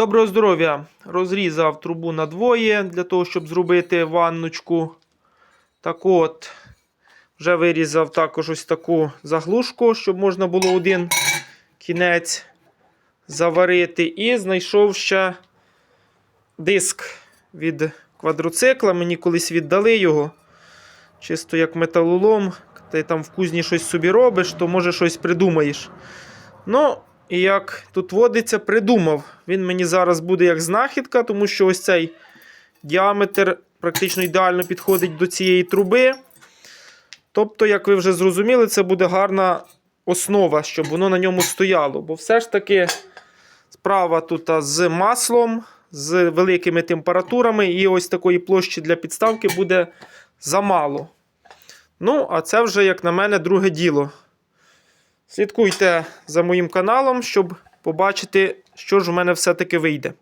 Доброго здоров'я! Розрізав трубу на двоє для того, щоб зробити ванночку. Так от, вже вирізав також ось таку заглушку, щоб можна було один кінець заварити. І знайшов ще диск від квадроцикла. Мені колись віддали його. Чисто як металолом. Ти там в кузні щось собі робиш, то може щось придумаєш. Ну, і як тут водиться, придумав. Він мені зараз буде як знахідка, тому що ось цей діаметр практично ідеально підходить до цієї труби. Тобто, як ви вже зрозуміли, це буде гарна основа, щоб воно на ньому стояло. Бо все ж таки справа тут з маслом, з великими температурами, і ось такої площі для підставки буде замало. Ну, а це вже, як на мене, друге діло. Слідкуйте за моїм каналом, щоб побачити, що ж у мене все-таки вийде.